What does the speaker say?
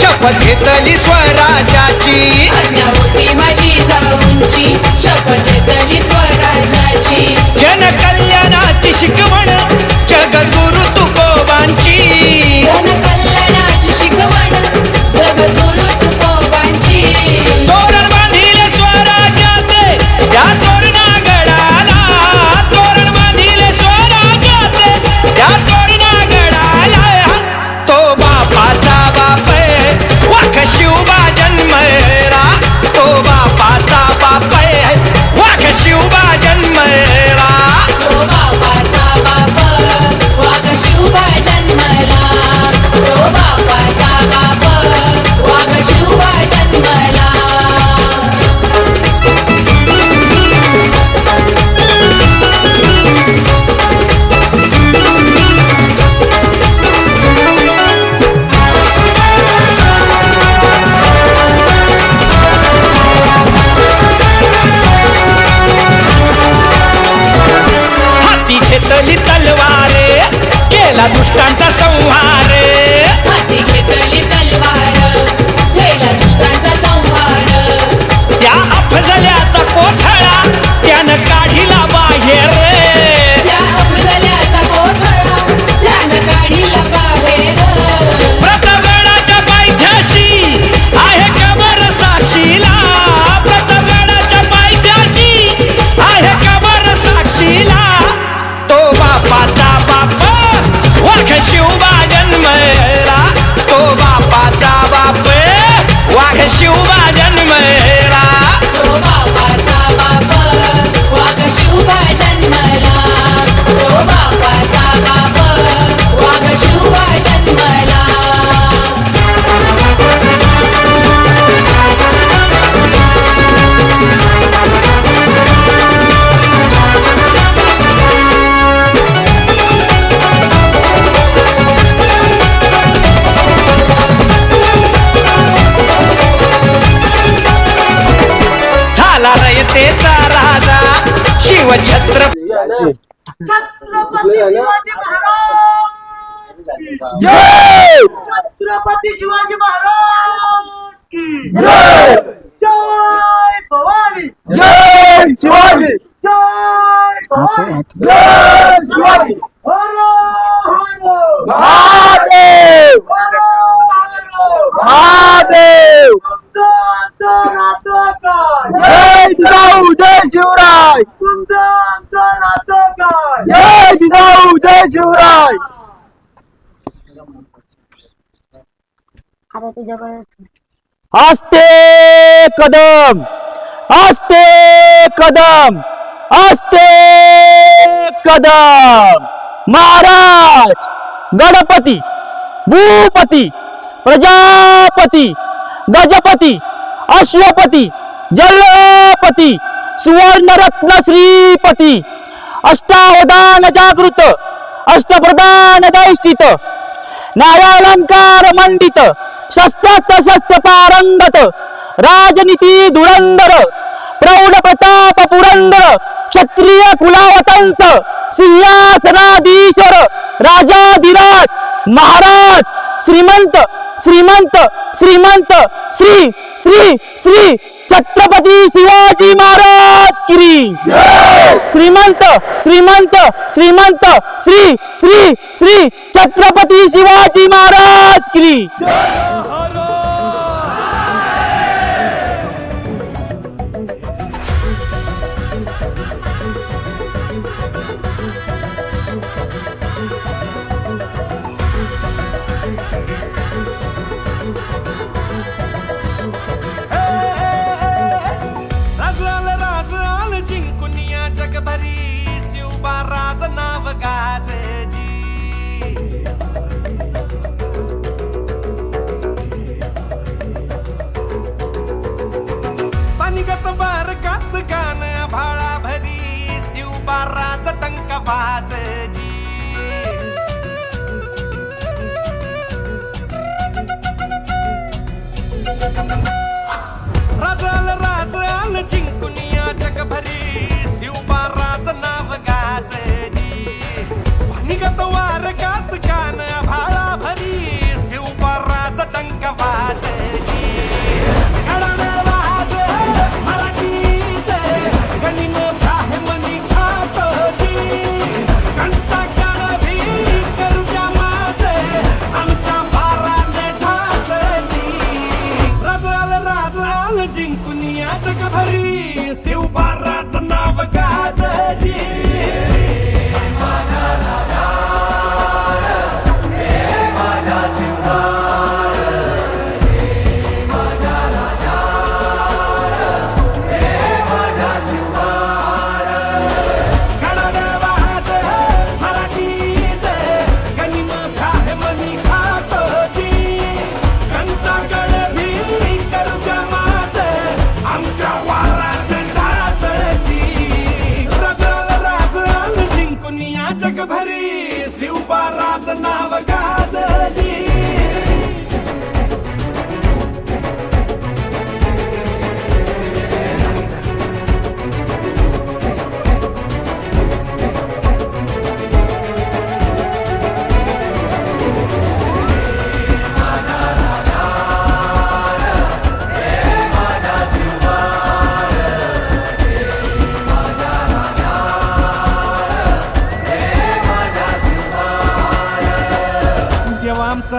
शपथ घेतली स्वराज्याची. आज्ञा होती माझी जाऊंची. शपथ घेतली स्वराज्याची. जनकल्याणाची शिकवण शिवछत्र छत्रपती शिवाजी महाराज. की जय! छत्रपती शिवाजी महाराज की जय! जय भवानी. जय शिवाजी! जय भवानी. जय शिवाजी! हर हर महादेव! हर हर महादेव! जय जिजाऊ जय शिवराय! तुमचं आमचं नातं काय? जय जिजाऊ जय शिवराय! आस्ते कदम! आस्ते कदम! आस्ते कदम! महाराज! गणपती! भूपती! प्रजापती! गजपती! अश्वपती! जलपती सुवर्णरत्न श्रीपती अष्टावधान जागृत अष्टप्रधान दैष्टित न्यायालंकार मंडित शस्त्रास्त्र शस्त्र पारंगत राजनीती धुरंधर प्रौढ प्रताप पुरंदर क्षत्रिय कुलावतंस सिंहासनाधीश्वर राजाधिराज महाराज श्रीमंत श्रीमंत श्रीमंत श्री श्री श्री छत्रपती शिवाजी महाराज किरी श्रीमंत श्रीमंत श्रीमंत श्री श्री श्री छत्रपती शिवाजी महाराज की fighting. जगभरी शिवबाराच नाव गाजली